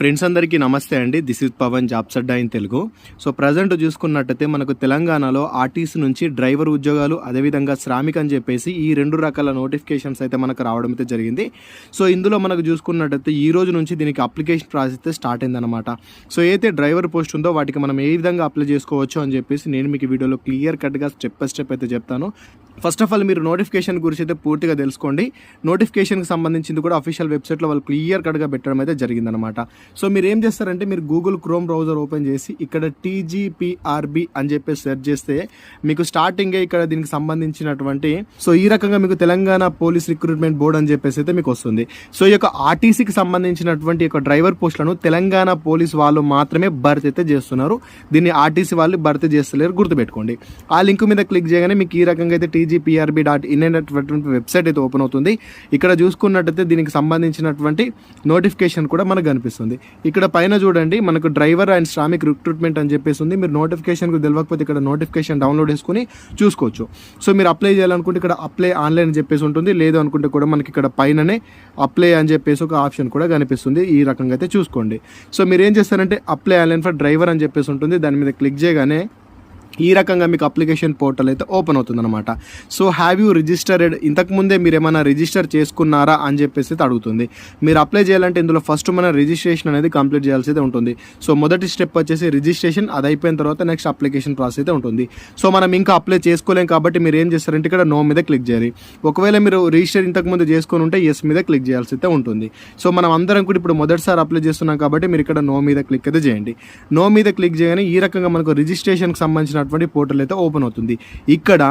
Friends అందరికీ నమస్తే అండి. This is Pavan jobs Adda in Telugu so present చూసుకున్నట్టయితే మనకు తెలంగాణలో ఆర్టీసీ నుంచి డ్రైవర్ ఉద్యోగాలు అదేవిధంగా శ్రామిక్ అని చెప్పేసి ఈ రెండు రకాల నోటిఫికేషన్స్ అయితే మనకు రావడం అయితే జరిగింది. సో ఇందులో మనకు చూసుకున్నట్టయితే ఈ రోజు నుంచి దీనికి అప్లికేషన్ ప్రాసెస్ అయితే స్టార్ట్ అయిందనమాట సో ఏదైతే డ్రైవర్ పోస్ట్ ఉందో వాటికి మనం ఏ విధంగా అప్లై చేసుకోవచ్చు అని చెప్పేసి నేను మీకు వీడియోలో క్లియర్ కట్గా స్టెప్ బై స్టెప్ అయితే చెప్తాను. ఫస్ట్ ఆఫ్ ఆల్ మీరు నోటిఫికేషన్ గురించి అయితే పూర్తిగా తెలుసుకోండి. నోటిఫికేషన్కి సంబంధించింది కూడా అఫీషియల్ వెబ్సైట్లో వాళ్ళు క్లియర్ కట్గా పెట్టడం అయితే జరిగిందనమాట సో మీరు ఏం చేస్తారంటే మీరు గూగుల్ క్రోమ్ బ్రౌజర్ ఓపెన్ చేసి ఇక్కడ టీజీపీఆర్బి అని చెప్పేసి సెర్చ్ చేస్తే మీకు స్టార్టింగే ఇక్కడ దీనికి సంబంధించినటువంటి సో ఈ రకంగా మీకు తెలంగాణ పోలీస్ రిక్రూట్మెంట్ బోర్డ్ అని చెప్పేసి అయితే మీకు వస్తుంది. సో ఈ యొక్క ఆర్టీసీకి సంబంధించినటువంటి యొక్క డ్రైవర్ పోస్టులను తెలంగాణ పోలీస్ వాళ్ళు మాత్రమే భర్తీ అయితే చేస్తున్నారు. దీన్ని ఆర్టీసీ వాళ్ళు భర్తీ చేస్తలేరు గుర్తుపెట్టుకోండి. ఆ లింక్ మీద క్లిక్ చేయగానే మీకు ఈ రకంగా అయితే టీజీపీఆర్బి డాట్ ఇన్ అనేటటువంటి వెబ్సైట్ అయితే ఓపెన్ అవుతుంది. ఇక్కడ చూసుకున్నట్టయితే దీనికి సంబంధించినటువంటి నోటిఫికేషన్ కూడా మనకు కనిపిస్తుంది. ఇక్కడ పైన చూడండి మనకు డ్రైవర్ అండ్ శ్రామిక్ రిక్రూట్మెంట్ అని చెప్పేసి ఉంది మీరు నోటిఫికేషన్కు తెలియకపోతే ఇక్కడ నోటిఫికేషన్ డౌన్లోడ్ చేసుకుని చూసుకోవచ్చు. సో మీరు అప్లై చేయాలనుకుంటే ఇక్కడ అప్లై ఆన్లైన్ అని చెప్పేసి ఉంటుంది. లేదు అనుకుంటే కూడా మనకి ఇక్కడ పైననే అప్లై అని చెప్పేసి ఒక ఆప్షన్ కూడా కనిపిస్తుంది. ఈ రకంగా అయితే చూసుకోండి. సో మీరు ఏం చేస్తారంటే అప్లై ఆన్లైన్ ఫర్ డ్రైవర్ అని చెప్పేసి ఉంటుంది. దాని మీద క్లిక్ చేయగానే ఈ రకంగా మీకు అప్లికేషన్ పోర్టల్ అయితే ఓపెన్ అవుతుంది అనమాట సో హ్యావ్ యూ రిజిస్టర్డ్ ఇంతకుముందే మీరు ఏమైనా రిజిస్టర్ చేసుకున్నారా అని చెప్పేసి అడుగుతుంది. మీరు అప్లై చేయాలంటే ఇందులో ఫస్ట్ మన రిజిస్ట్రేషన్ అనేది కంప్లీట్ చేయాల్సి అయితే ఉంటుంది. సో మొదటి స్టెప్ వచ్చేసి రిజిస్ట్రేషన్ అది అయిపోయిన తర్వాత నెక్స్ట్ అప్లికేషన్ ప్రాసెస్ అయితే ఉంటుంది. సో మనం ఇంకా అప్లై చేసుకోలేం కాబట్టి మీరు ఏం చేస్తారంటే ఇక్కడ నో మీద క్లిక్ చేయాలి. ఒకవేళ మీరు రిజిస్టర్ ఇంతకుముందు చేసుకొని ఉంటే ఎస్ మీద క్లిక్ చేయాల్సి అయితే ఉంటుంది. సో మనం అందరం కూడా ఇప్పుడు మొదటిసారి అప్లై చేస్తున్నాం కాబట్టి మీరు ఇక్కడ నో మీద క్లిక్ అయితే చేయండి. నో మీద క్లిక్ చేయగానే ఈ రకంగా మనకు రిజిస్ట్రేషన్కి సంబంధించినటువంటి పోర్టల్ అయితే ఓపెన్ అవుతుంది. ఇక్కడ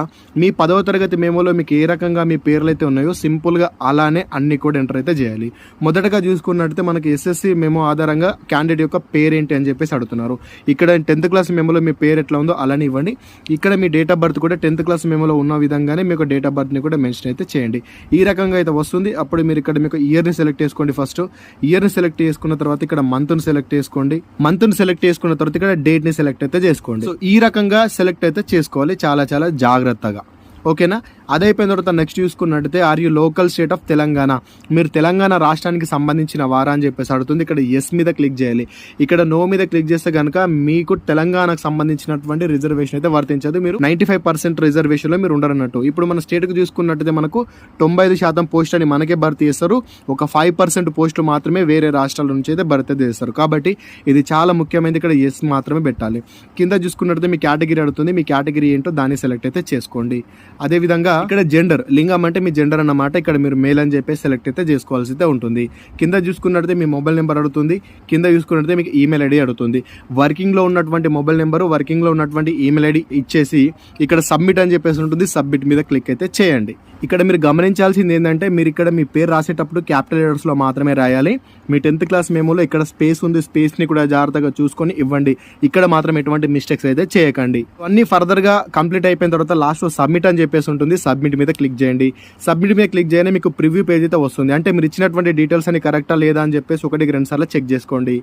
మీ పదవ తరగతి మేమోలో మీకు ఏ రకంగా మీ పేర్లు అయితే ఉన్నాయో సింపుల్గా అలానే అన్ని కూడా ఎంటర్ అయితే చేయాలి. మొదటగా చూసుకున్నట్టయితే మనకి ఎస్ఎస్సి మెమో ఆధారంగా క్యాండిడేట్ యొక్క పేరేంటి అని చెప్పేసి అడుగుతున్నారు. ఇక్కడ టెన్త్ క్లాస్ మెమోలో మీ పేరు ఎట్లా ఉందో అలానే ఇవ్వండి. ఇక్కడ మీ డేట్ ఆఫ్ బర్త్ కూడా టెన్త్ క్లాస్ మెమోలో ఉన్న విధంగానే మీకు డేట్ ఆఫ్ బర్త్ని కూడా మెన్షన్ అయితే చేయండి. ఈ రకంగా అయితే వస్తుంది. అప్పుడు మీరు ఇక్కడ మీకు ఇయర్ని సెలెక్ట్ చేసుకోండి ఫస్ట్ ఇయర్ని సెలెక్ట్ చేసుకున్న తర్వాత ఇక్కడ మంత్ని సెలెక్ట్ చేసుకోండి. మంత్ని సెలెక్ట్ చేసుకున్న తర్వాత ఇక్కడ డేట్ని సెలెక్ట్ అయితే చేసుకోండి. సో ఈ రకంగా సెలెక్ట్ అయితే చేసుకోవాలి. చాలా చాలా జాగ్రత్తగా. ఓకేనా? అదైపోయిన అయిపోయిన తర్వాత నెక్స్ట్ చూసుకున్నట్టయితే are you local state of Telangana? మీరు తెలంగాణ రాష్ట్రానికి సంబంధించిన వారా అని చెప్పేసి అడుగుతుంది. ఇక్కడ ఎస్ మీద క్లిక్ చేయాలి. ఇక్కడ నో మీద క్లిక్ చేస్తే కనుక మీకు తెలంగాణకు సంబంధించినటువంటి రిజర్వేషన్ అయితే వర్తించదు. మీరు నైంటీ ఫైవ్ పర్సెంట్ రిజర్వేషన్లో మీరు ఉండరన్నట్టు. ఇప్పుడు మన స్టేట్కి చూసుకున్నట్టయితే మనకు తొంభై ఐదు శాతం పోస్ట్ అని మనకే భర్తీ చేస్తారు. ఒక ఫైవ్ పర్సెంట్ పోస్టులు మాత్రమే వేరే రాష్ట్రాల నుంచి అయితే భర్తీ చేస్తారు. కాబట్టి ఇది చాలా ముఖ్యమైనది. ఇక్కడ ఎస్ మాత్రమే పెట్టాలి. కింద చూసుకున్నట్టయితే మీ కేటగిరీ అడుగుతుంది. మీ కేటగిరీ ఏంటో దాన్ని సెలెక్ట్ అయితే చేసుకోండి. అదేవిధంగా ఇక్కడ జెండర్ లింగం అంటే మీ జెండర్ అన్నమాట. ఇక్కడ మీరు మెయిల్ అని చెప్పి సెలెక్ట్ అయితే చేసుకోవాల్సి అయితే ఉంటుంది. కింద చూసుకున్నట్టయితే మీ మొబైల్ నెంబర్ అడుగుతుంది. కింద చూసుకున్నట్టయితే మీకు ఈమెయిల్ ఐడి అడుగుతుంది. వర్కింగ్లో ఉన్నటువంటి మొబైల్ నెంబరు వర్కింగ్లో ఉన్నటువంటి ఈమెయిల్ ఐడి ఇచ్చేసి ఇక్కడ సబ్మిట్ అని చెప్పేసి ఉంటుంది. సబ్మిట్ మీద క్లిక్ అయితే చేయండి. ఇక్కడ మీరు గమనించాల్సింది ఏంటంటే మీరు ఇక్కడ మీ పేరు రాసేటప్పుడు క్యాపిటల్ లెటర్స్లో మాత్రమే రాయాలి. మీ టెన్త్ క్లాస్ మేమోలో ఇక్కడ స్పేస్ ఉంది స్పేస్ని కూడా జాగ్రత్తగా చూసుకొని ఇవ్వండి. ఇక్కడ మాత్రం ఎటువంటి మిస్టేక్స్ అయితే చేయకండి. అన్ని ఫర్దర్గా కంప్లీట్ అయిపోయిన తర్వాత లాస్ట్లో సబ్మిట్ అని చెప్పేసి ఉంటుంది. సబ్మిట్ మీద క్లిక్ చేయండి. సబ్మిట్ మీద క్లిక్ చేయగానే మీకు ప్రివ్యూ పేజ్ అయితే వస్తుంది. అంటే మీరు ఇచ్చినటువంటి డీటెయిల్స్ అని కరెక్టా లేదా అని చెప్పేసి ఒకటికి రెండు సార్లు చెక్ చేసుకోండి.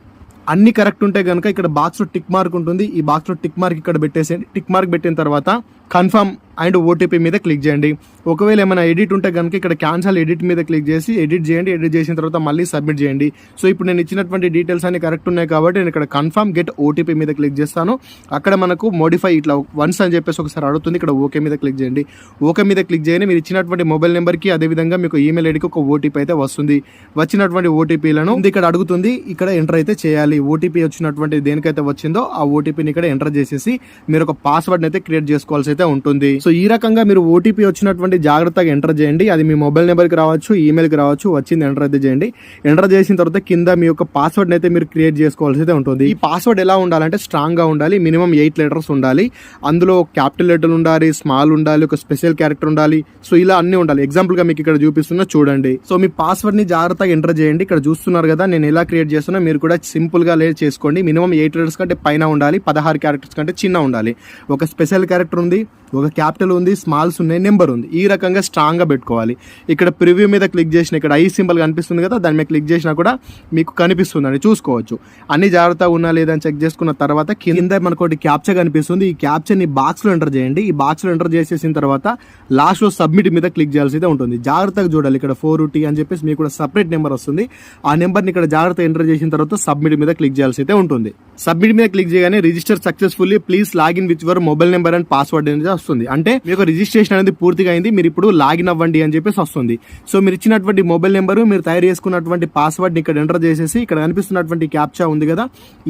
అన్ని కరెక్ట్ ఉంటే కనుక ఇక్కడ బాక్స్లో టిక్ మార్క్ ఉంటుంది. ఈ బాక్స్లో టిక్ మార్క్ ఇక్కడ పెట్టేసేయండి. టిక్ మార్క్ పెట్టిన తర్వాత కన్ఫర్మ్ అండ్ ఓటీపీ మీద క్లిక్ చేయండి. ఒకవేళ ఏమైనా ఎడిట్ ఉంటే కనుక ఇక్కడ క్యాన్సల్ ఎడిట్ మీద క్లిక్ చేసి ఎడిట్ చేయండి. ఎడిట్ చేసిన తర్వాత మళ్ళీ సబ్మిట్ చేయండి. సో ఇప్పుడు నేను ఇచ్చినటువంటి డీటెయిల్స్ అన్ని కరెక్ట్ ఉన్నాయి కాబట్టి నేను ఇక్కడ కన్ఫర్మ్ గెట్ ఓటీపీ మీద క్లిక్ చేస్తాను. అక్కడ మనకు మోడిఫై ఇట్లా వన్స్ అని చెప్పేసి ఒకసారి అడుగుతుంది. ఇక్కడ ఓకే మీద క్లిక్ చేయండి. ఓకే మీద క్లిక్ చేయండి. మీరు ఇచ్చినటువంటి మొబైల్ నెంబర్కి అదేవిధంగా మీకు ఈమెయిల్ ఐడికి ఒక ఓటీపీ అయితే వస్తుంది. వచ్చినటువంటి ఓటీపీలను ఇక్కడ అడుగుతుంది. ఇక్కడ ఎంటర్ అయితే చేయాలి. ఓటీపీ వచ్చినటువంటి దేనికైతే వచ్చిందో ఆ ఓటీపీని ఇక్కడ ఎంటర్ చేసేసి మీరు ఒక పాస్వర్డ్ అయితే క్రియేట్ చేసుకోవాల్సి అయితే ఉంటుంది. సో ఈ రకంగా మీరు ఓటీపీ వచ్చినటువంటి జాగ్రత్తగా ఎంటర్ చేయండి. అది మీ మొబైల్ నెంబర్కి రావచ్చు ఈమెయిల్కి రావచ్చు వచ్చింది ఎంటర్ అయితే చేయండి. ఎంటర్ చేసిన తర్వాత కింద మీ యొక్క పాస్వర్డ్ అయితే మీరు క్రియేట్ చేసుకోవాల్సి అయితే ఉంటుంది. ఈ పాస్వర్డ్ ఎలా ఉండాలంటే స్ట్రాంగ్గా ఉండాలి మినిమం ఎయిట్ లెటర్స్ ఉండాలి. అందులో క్యాపిటల్ లెటర్ ఉండాలి స్మాల్ ఉండాలి ఒక స్పెషల్ క్యారెక్టర్ ఉండాలి. సో ఇలా అన్ని ఉండాలి. ఎగ్జాంపుల్గా మీకు ఇక్కడ చూపిస్తున్నా చూడండి. సో మీ పాస్వర్డ్ని జాగ్రత్తగా ఎంటర్ చేయండి. ఇక్కడ చూస్తున్నారు కదా నేను ఎలా క్రియేట్ చేస్తున్నా మీరు కూడా సింపుల్గా లేట్ చేసుకోండి. మినిమం ఎయిట్ లెటర్స్ కంటే పైన ఉండాలి పదహారు క్యారెక్టర్స్ కంటే చిన్న ఉండాలి. ఒక స్పెషల్ క్యారెక్టర్ ఉంది Bye. ఒక క్యాపిటల్ ఉంది స్మాల్స్ ఉన్నాయి నెంబర్ ఉంది. ఈ రకంగా స్ట్రాంగ్గా పెట్టుకోవాలి. ఇక్కడ ప్రివ్యూ మీద క్లిక్ చేసిన ఇక్కడ ఐ సింబల్ కనిపిస్తుంది కదా దాని మీద క్లిక్ చేసినా కూడా మీకు కనిపిస్తుందని చూసుకోవచ్చు. అన్ని జాగ్రత్తగా ఉన్నా లేదని చెక్ చేసుకున్న తర్వాత కింద మనకు ఒకటి క్యాప్చర్ కనిపిస్తుంది. ఈ క్యాప్చర్ని బాక్స్లో ఎంటర్ చేయండి. ఈ బాక్స్లో ఎంటర్ చేసేసిన తర్వాత లాస్ట్లో సబ్మిట్ మీద క్లిక్ చేయాల్సి అయితే ఉంటుంది. జాగ్రత్తగా చూడాలి. ఇక్కడ ఫోర్ టీ అని చెప్పేసి మీకు కూడా సపరేట్ నెంబర్ వస్తుంది. ఆ నెంబర్ని ఇక్కడ జాగ్రత్త ఎంటర్ చేసిన తర్వాత సబ్మిట్ మీద క్లిక్ చేయాల్సి అయితే ఉంటుంది. సబ్మిట్ మీద క్లిక్ చేయగానే register successfully please login with your mobile number and password అనేది వస్తుంది. అంటే మీకు రిజిస్ట్రేషన్ అనేది పూర్తిగా అయింది మీరు ఇప్పుడు లాగిన్ అవ్వండి అని చెప్పేసి వస్తుంది. సో మీరు ఇచ్చినటువంటి మొబైల్ నెంబర్ మీరు తయారు చేసుకున్నటువంటి పాస్వర్డ్ ఇక్కడ ఎంటర్ చేసేసి ఇక్కడ కనిపిస్తున్నటువంటి క్యాప్చా ఉంది కదా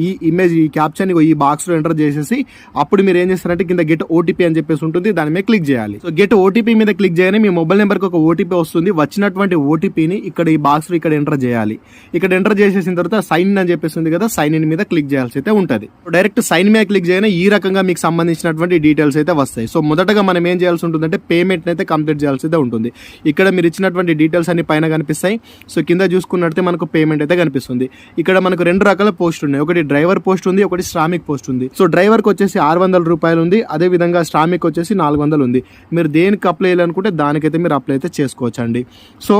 ఈ ఇమేజ్ ఈ క్యాప్చాని ఈ బాక్స్లో ఎంటర్ చేసేసి అప్పుడు మీరు ఏం చేస్తారంటే కింద గెట్ ఓటీపీ అని చెప్పేసి ఉంటుంది దాని మీద క్లిక్ చేయాలి. సో గెట్ ఓటీపీ మీద క్లిక్ చేయగానే మీ మొబైల్ నెంబర్కి ఒక ఓటీపీ వస్తుంది వచ్చినటువంటి ఓటీపీని ఇక్కడ ఈ బాక్స్లో ఇక్కడ ఎంటర్ చేయాలి. ఇక్కడ ఎంటర్ చేసేసిన తర్వాత సైన్ అని చెప్పేసి ఉంది కదా సైన్ ఇన్ మీద క్లిక్ చేయాల్సి అయితే ఉంటుంది. డైరెక్ట్ సైన్ మీద క్లిక్ చేయగానే ఈ రకంగా మీకు సంబంధించినటువంటి డీటెయిల్స్ అయితే వస్తాయి. సో సో మొదటగా మనం ఏం చేయాల్సి ఉంటుందంటే పేమెంట్ అయితే కంప్లీట్ చేయాల్సి ఉంటుంది. ఇక్కడ మీరు ఇచ్చినటువంటి డీటెయిల్స్ అన్ని పైన కనిపిస్తాయి. సో కింద చూసుకున్నట్టే మనకు పేమెంట్ అయితే కనిపిస్తుంది. ఇక్కడ మనకు రెండు రకాల పోస్ట్ ఉన్నాయి. ఒకటి డ్రైవర్ పోస్ట్ ఉంది ఒకటి శ్రామిక్ పోస్ట్ ఉంది. సో డ్రైవర్కి వచ్చేసి ఆరు వందల రూపాయలు ఉంది. అదే విధంగా శ్రామిక్ వచ్చేసి నాలుగు వందలు ఉంది. మీరు దేనికి అప్లై చేయాలనుకుంటే దానికైతే మీరు అప్లై అయితే చేసుకోవచ్చండి. సో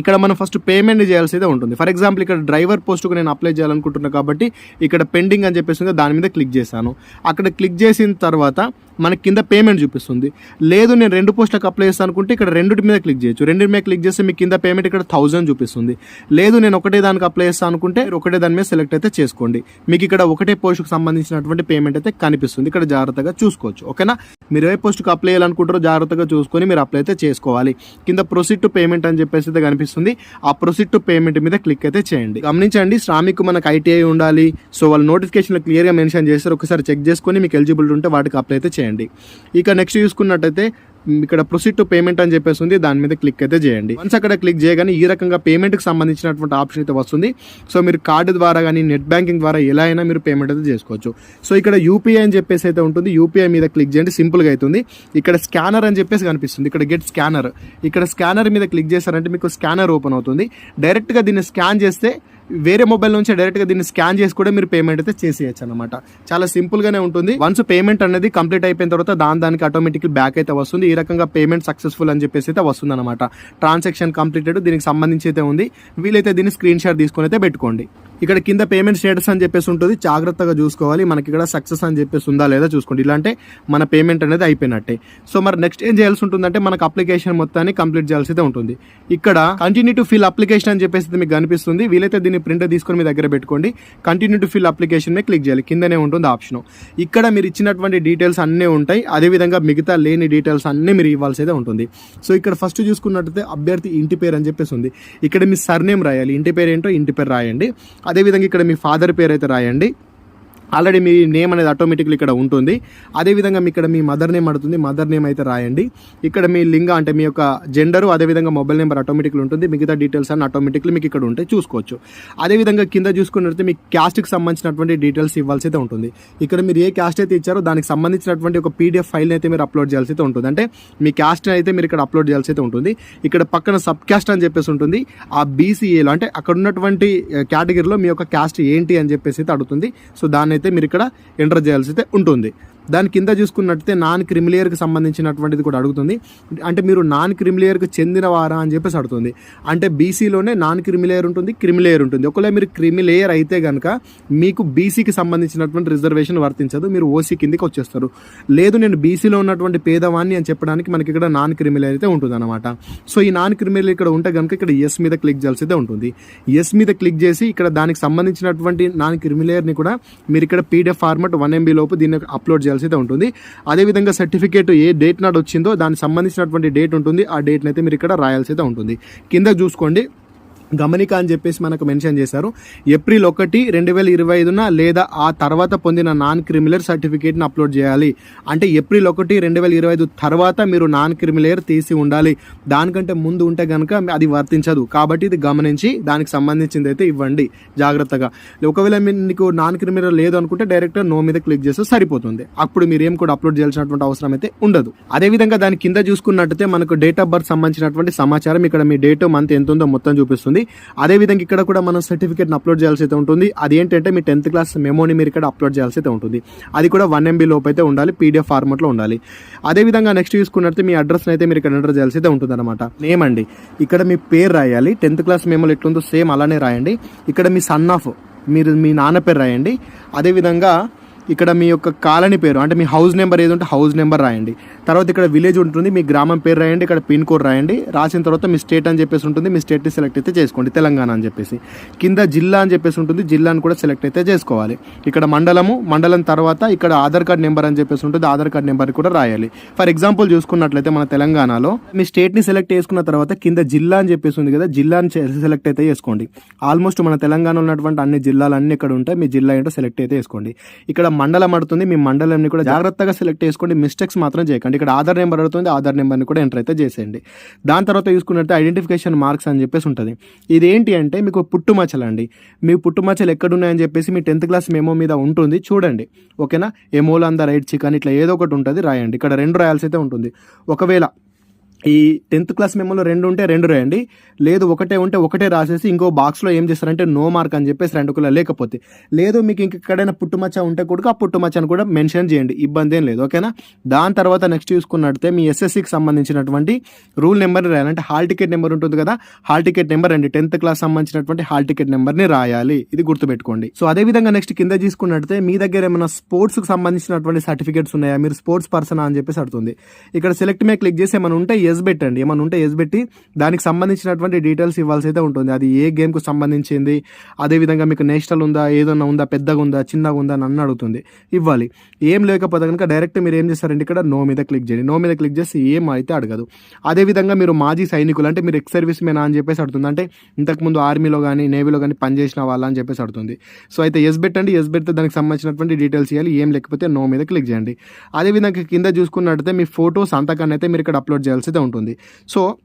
ఇక్కడ మనం ఫస్ట్ పేమెంట్ చేయాల్సి ఉంటుంది. ఫర్ ఎగ్జాంపుల్ ఇక్కడ డ్రైవర్ పోస్ట్కు నేను అప్లై చేయాలనుకుంటున్నాను కాబట్టి ఇక్కడ పెండింగ్ అని చెప్పేసి దాని మీద క్లిక్ చేశాను. అక్కడ క్లిక్ చేసిన తర్వాత మనకి కింద పేమెంట్ చూపిస్తుంది. లేదు నేను రెండు పోస్టులకు అప్లై చేస్తాను అనుకుంటే ఇక్కడ రెండింటి మీద క్లిక్ చేయొచ్చు. రెండింటి మీద క్లిక్ చేస్తే మీకు కింద పేమెంట్ ఇక్కడ థౌజండ్ చూపిస్తుంది. లేదు నేను ఒకటే దానికి అప్లై చేస్తాను అనుకుంటే ఒకటే దాని మీద సెలెక్ట్ అయితే చేసుకోండి. మీకు ఇక్కడ ఒకటే పోస్ట్కి సంబంధించినటువంటి పేమెంట్ అయితే కనిపిస్తుంది. ఇక్కడ జాగ్రత్తగా చూసుకోవచ్చు. ఓకేనా? మీరు ఏ పోస్ట్కి అప్లై చేయాలనుకుంటారో జాగ్రత్తగా చూసుకొని మీరు అప్లై అయితే చేసుకోవాలి. కింద ప్రొసీడ్ టు పేమెంట్ అని చెప్పేసి అయితే కనిపిస్తుంది. ఆ ప్రొసీడ్ టు పేమెంట్ మీద క్లిక్ అయితే చేయండి. గమనించండి శ్రామిక్ మనకు ఐటీఐ ఉండాలి. సో వాళ్ళు నోటిఫికేషన్లో క్లియర్గా మెన్షన్ చేస్తారు. ఒకసారి చెక్ చేసుకొని మీకు ఎలిజిబిలిటీ ఉంటే వాటికి అప్లై అయితే చేయండి. ఇక నెక్స్ట్ చూసుకున్నట్టయితే ఇక్కడ ప్రొసీడ్ టు పేమెంట్ అని చెప్పేసి ఉంది. దాని మీద క్లిక్ అయితే చేయండి. వన్స్ అక్కడ క్లిక్ చేయగానే ఈ రకంగా పేమెంట్కి సంబంధించినటువంటి ఆప్షన్ అయితే వస్తుంది. సో మీరు కార్డు ద్వారా కానీ నెట్ బ్యాంకింగ్ ద్వారా ఎలా అయినా మీరు పేమెంట్ అయితే చేసుకోవచ్చు. సో ఇక్కడ యూపీఐ అని చెప్పేసి అయితే ఉంటుంది. యూపీఐ మీద క్లిక్ చేయండి. సింపుల్గా అవుతుంది ఇక్కడ స్కానర్ అని చెప్పేసి కనిపిస్తుంది. ఇక్కడ గెట్ స్కానర్ ఇక్కడ స్కానర్ మీద క్లిక్ చేశారంటే మీకు స్కానర్ ఓపెన్ అవుతుంది. డైరెక్ట్గా దీన్ని స్కాన్ చేస్తే వేరే మొబైల్ నుంచి డైరెక్ట్గా దీన్ని స్కాన్ చేసి కూడా మీరు పేమెంట్ అయితే చేసేయచ్చు అనమాట చాలా సింపుల్గానే ఉంటుంది. వన్స్ పేమెంట్ అనేది కంప్లీట్ అయిపోయిన తర్వాత దాని దానికి ఆటోమేటిక్ బ్యాక్ అయితే వస్తుంది. ఈ రకంగా పేమెంట్ సక్సెస్ఫుల్ అని చెప్పేసి అయితే వస్తుంది అనమాట ట్రాన్సాక్షన్ కంప్లీటెడ్ దీనికి సంబంధించి అయితే ఉంది. వీలైతే దీన్ని స్క్రీన్ షాట్ తీసుకొని అయితే పెట్టుకోండి. ఇక్కడ కింద పేమెంట్ స్టేటస్ అని చెప్పేసి ఉంటుంది. జాగ్రత్తగా చూసుకోవాలి. మనకి ఇక్కడ సక్సెస్ అని చెప్పేసి ఉందా లేదా చూసుకోండి. ఇలాంటే మన పేమెంట్ అనేది అయిపోయినట్టే. సో మరి నెక్స్ట్ ఏం చేయాల్సి ఉంటుందంటే మనకు అప్లికేషన్ మొత్తాన్ని కంప్లీట్ చేయాల్సి అయితే ఉంటుంది. ఇక్కడ కంటిన్యూ టు ఫిల్ అప్లికేషన్ అని చెప్పేసి మీకు కనిపిస్తుంది. వీలైతే దీన్ని ప్రింట్ తీసుకొని మీ దగ్గర పెట్టుకోండి. కంటిన్యూ టు ఫిల్ అప్లికేషన్ మీద క్లిక్ చేయాలి. కిందనే ఉంటుంది ఆప్షన్ ఇక్కడ మీరు ఇచ్చినటువంటి డీటెయిల్స్ అన్నీ ఉంటాయి. అదేవిధంగా మిగతా లేని డీటెయిల్స్ అన్నీ మీరు ఇవ్వాల్సి అయితే ఉంటుంది. సో ఇక్కడ ఫస్ట్ చూసుకున్నట్టయితే అభ్యర్థి ఇంటి పేరు అని చెప్పేసి ఉంది. ఇక్కడ మీ సర్నేమ్ రాయాలి. ఇంటి పేరు ఏంటో ఇంటి పేరు రాయండి. అదేవిధంగా ఇక్కడ మీ ఫాదర్ పేరు అయితే రాయండి. ఆల్రెడీ మీ నేమ్ అనేది ఆటోమేటిక్లీ ఇక్కడ ఉంటుంది. అదేవిధంగా మీ ఇక్కడ మీ మదర్ నేమ్ అడుగుతుంది మదర్ నేమ్ అయితే రాయండి. ఇక్కడ మీ లింగ అంటే మీ యొక్క జెండరు అదేవిధంగా మొబైల్ నెంబర్ ఆటోమేటిక్లీ ఉంటుంది. మిగతా డీటెయిల్స్ అన్ని ఆటోమేటిక్లీ మీకు ఇక్కడ ఉంటే చూసుకోవచ్చు. అదేవిధంగా కింద చూసుకున్నట్లయితే మీ క్యాస్ట్కి సంబంధించినటువంటి డీటెయిల్స్ ఇవ్వాల్సి అయితే ఉంటుంది. ఇక్కడ మీరు ఏ క్యాస్ట్ అయితే ఇచ్చారో దానికి సంబంధించినటువంటి ఒక పీడిఎఫ్ ఫైల్ అయితే మీరు అప్లోడ్ చేయాల్సి అయితే ఉంటుంది. అంటే మీ క్యాస్ట్ అయితే మీరు ఇక్కడ అప్లోడ్ చేయాల్సి అయితే ఉంటుంది. ఇక్కడ పక్కన సబ్ క్యాస్ట్ అని చెప్పేసి ఉంటుంది. ఆ బీసీఏలో అంటే అక్కడ ఉన్నటువంటి కేటగిరీలో మీ యొక్క క్యాస్ట్ ఏంటి అని చెప్పేసి అయితే అడుగుతుంది. సో దాన్ని అయితే మీరు ఇక్కడ ఎంటర్ చేయాల్సి అయితే ఉంటుంది. దాని కింద చూసుకున్నట్టయితే నాన్ క్రిమిలియర్కి సంబంధించినటువంటిది కూడా అడుగుతుంది. అంటే మీరు నాన్ క్రిమిలియర్కి చెందినవారా అని చెప్పేసి అడుగుతుంది. అంటే బీసీలోనే నాన్ క్రిమిలేయర్ ఉంటుంది క్రిమిలేయర్ ఉంటుంది. ఒకవేళ మీరు క్రిమిలేయర్ అయితే కనుక మీకు బీసీకి సంబంధించినటువంటి రిజర్వేషన్ వర్తించదు మీరు ఓసీ కిందకి వచ్చేస్తారు. లేదు నేను బీసీలో ఉన్నటువంటి పేదవాన్ని అని చెప్పడానికి మనకి ఇక్కడ నాన్ క్రిమిలేయర్ అయితే ఉంటుంది అనమాట సో ఈ నాన్ క్రిమిలేయర్ ఇక్కడ ఉంటే కనుక ఇక్కడ ఎస్ మీద క్లిక్ చేయాల్సి ఉంటుంది. ఎస్ మీద క్లిక్ చేసి ఇక్కడ దానికి సంబంధించినటువంటి నాన్ క్రిమిలేయర్ని కూడా మీరు ఇక్కడ పీడిఎఫ్ ఫార్మాట్ వన్ ఎంబీ లోపు దీన్ని అప్లోడ్ చేయాల్సి అయితే ఉంటుంది. అదేవిధంగా సర్టిఫికేట్ ఏ డేట్ నాడు వచ్చిందో దానికి సంబంధించినటువంటి డేట్ ఉంటుంది. ఆ డేట్ని అయితే మీరు ఇక్కడ రాయాల్సి అయితే ఉంటుంది. కింద చూసుకోండి. గమనిక అని చెప్పేసి మనకు మెన్షన్ చేశారు. ఏప్రిల్ ఒకటి రెండు వేల ఇరవై ఐదున లేదా ఆ తర్వాత పొందిన నాన్ క్రిమిలర్ సర్టిఫికేట్ని అప్లోడ్ చేయాలి. అంటే ఏప్రిల్ ఒకటి రెండు వేల ఇరవై ఐదు తర్వాత మీరు నాన్ క్రిమిలర్ తీసి ఉండాలి. దానికంటే ముందు ఉంటే కనుక అది వర్తించదు. కాబట్టి ఇది గమనించి దానికి సంబంధించింది అయితే ఇవ్వండి. జాగ్రత్తగా. ఒకవేళ మీకు నాన్ క్రిమిలర్ లేదు అనుకుంటే డైరెక్ట్గా నో మీద క్లిక్ చేస్తే సరిపోతుంది. అప్పుడు మీరు ఏం కూడా అప్లోడ్ చేయాల్సినటువంటి అవసరం అయితే ఉండదు. అదేవిధంగా దాని కింద చూసుకున్నట్టయితే మనకు డేట్ ఆఫ్ బర్త్ సంబంధించినటువంటి సమాచారం ఇక్కడ మీ డేట్ మంత్ ఎంత ఉందో మొత్తం చూపిస్తుంది. ఉంటుంది. అదేవిధంగా ఇక్కడ కూడా మనం సర్టిఫికేట్ని అప్లోడ్ చేయాల్సి అయితే ఉంటుంది. అది ఏంటంటే మీ టెన్త్ క్లాస్ మెమోని మీరు ఇక్కడ అప్లోడ్ చేయాల్సి అయితే ఉంటుంది. అది కూడా వన్ ఎంబీ లోపు అయితే ఉండాలి పీడిఎఫ్ ఫార్మాట్లో ఉండాలి. అదేవిధంగా నెక్స్ట్ చూసుకున్నట్టు మీ అడ్రస్ని అయితే మీరు ఇక్కడ ఎంటర్ చేయాల్సి అయితే ఉంటుంది అనమాట నేమ్ అండి. ఇక్కడ మీ పేరు రాయాలి. టెన్త్ క్లాస్ మెమోలు ఎట్లుందో సేమ్ అలానే రాయండి. ఇక్కడ మీ సన్ ఆఫ్ మీరు మీ నాన్న పేరు రాయండి. అదేవిధంగా ఇక్కడ మీ యొక్క కాలనీ పేరు అంటే మీ హౌస్ నెంబర్ ఏది ఉంటే హౌస్ నెంబర్ రాయండి. తర్వాత ఇక్కడ విలేజ్ ఉంటుంది మీ గ్రామం పేరు రాయండి ఇక్కడ పిన్ కోడ్ రాయండి రాసిన తర్వాత మీ స్టేట్ అని చెప్పేసి ఉంటుంది మీ స్టేట్ని సెలెక్ట్ అయితే చేసుకోండి తెలంగాణ అని చెప్పేసి. కింద జిల్లా అని చెప్పేసి ఉంటుంది జిల్లాను కూడా సెలెక్ట్ అయితే చేసుకోవాలి. ఇక్కడ మండలము మండలం తర్వాత ఇక్కడ ఆధార్ కార్డ్ నెంబర్ అని చెప్పేసి ఉంటుంది ఆధార్ కార్డ్ నెంబర్ కూడా రాయాలి. ఫర్ ఎగ్జాంపుల్ చూసుకున్నట్లయితే మన తెలంగాణలో మీ స్టేట్ని సెలెక్ట్ చేసుకున్న తర్వాత కింద జిల్లా అని చెప్పేసి ఉంది కదా జిల్లాని సెలెక్ట్ అయితే చేసుకోండి. ఆల్మోస్ట్ మన తెలంగాణలో ఉన్నటువంటి అన్ని జిల్లాలు అన్ని ఇక్కడ ఉంటాయి మీ జిల్లా ఏంటో సెలెక్ట్ అయితే చేసుకోండి. ఇక్కడ మండలం అడుతుంది మీ మండలాన్ని కూడా జాగ్రత్తగా సెలెక్ట్ చేసుకోండి మిస్టేక్స్ మాత్రం చేయకండి. ఇక్కడ ఆధార్ నెంబర్ అడుగుతుంది ఆధార్ నెంబర్ని కూడా ఎంటర్ అయితే చేసేయండి. దాని తర్వాత చూసుకున్నట్టు ఐడెంటిఫికేషన్ మార్క్స్ అని చెప్పేసి ఉంటుంది. ఇది ఏంటి అంటే మీకు పుట్టుమచ్చలు అండి మీ పుట్టుమచ్చలు ఎక్కడున్నాయని చెప్పేసి మీ టెన్త్ క్లాస్ మెమో మీద ఉంటుంది. చూడండి. ఓకేనా? ఎమోల్ అంద రైట్ చికెన్ ఇట్లా ఏదో ఒకటి ఉంటుంది. రాయండి. ఇక్కడ రెండు రాయాల్సి అయితే ఉంటుంది. ఒకవేళ ఈ టెన్త్ క్లాస్ మెమోలో రెండు ఉంటే రెండు రాయండి. లేదు ఒకటే ఉంటే ఒకటే రాసేసి ఇంకో బాక్స్లో ఏం చేస్తారంటే నో మార్క్ అని చెప్పేసి రెండు కూడా లేకపోతే. లేదు మీకు ఇంకెక్కడైనా పుట్టుమచ్చ ఉంటే కూడా ఆ పుట్టుమచ్చని కూడా మెన్షన్ చేయండి. ఇబ్బంది ఏం లేదు ఓకేనా? దాని తర్వాత నెక్స్ట్ చూసుకున్నట్టే మీ ఎస్ఎస్సికి సంబంధించినటువంటి రూల్ నెంబర్ని రాయాలి అంటే హాల్ టికెట్ నెంబర్ ఉంటుంది కదా హాల్ టికెట్ నెంబర్ అండి టెన్త్ క్లాస్ సంబంధించినటువంటి హాల్ టికెట్ నెంబర్ని రాయాలి. ఇది గుర్తుపెట్టుకోండి. సో అదే విధంగా నెక్స్ట్ కింద చూసుకున్నట్టే మీ దగ్గర ఏమైనా స్పోర్ట్స్కి సంబంధించినటువంటి సర్టిఫికేట్స్ ఉన్నాయా? మీరు స్పోర్ట్స్ పర్సన్ అని చెప్పేసి అడుగుతుంది. ఇక్కడ సెలెక్ట్ మీద క్లిక్ చేసి ఏమైనా ఉంటే ఎస్ పెట్టండి. ఏమైనా ఉంటే ఎస్ పెట్టి దానికి సంబంధించినటువంటి డీటెయిల్స్ ఇవ్వాల్సి అయితే ఉంటుంది. అది ఏ గేమ్కు సంబంధించింది? అదేవిధంగా మీకు నేషనల్ ఉందా? ఏదన్నా ఉందా? పెద్దగా ఉందా? చిన్నగా ఉందా? అని నన్ను అడుగుతుంది. ఇవ్వాలి. ఏం లేకపోతే కనుక డైరెక్ట్ మీరు ఏం చేస్తారంటే ఇక్కడ నో మీద క్లిక్ చేయండి. నో మీద క్లిక్ చేసి ఏం అయితే అడగదు. అదేవిధంగా మీరు మాజీ సైనికులు అంటే మీరు ఎక్స్ సర్వీస్ మేనా అని చెప్పేసి అడుగుతుంది. అంటే ఇంతకుముందు ఆర్మీలో కానీ నేవీలో కానీ పనిచేసిన వాళ్ళ అని చెప్పేసి అడుగుతుంది. సో అయితే ఎస్ పెట్టండి. ఎస్ పెడితే దానికి సంబంధించినటువంటి డీటెయిల్స్ ఇవ్వాలి. ఏం లేకపోతే నో మీద క్లిక్ చేయండి. అదేవిధంగా కింద చూసుకున్నట్టయితే మీ ఫోటో సంతకాన్ని అయితే మీరు ఇక్కడ అప్లోడ్ చేయాల్సి ఉంటుంది. సో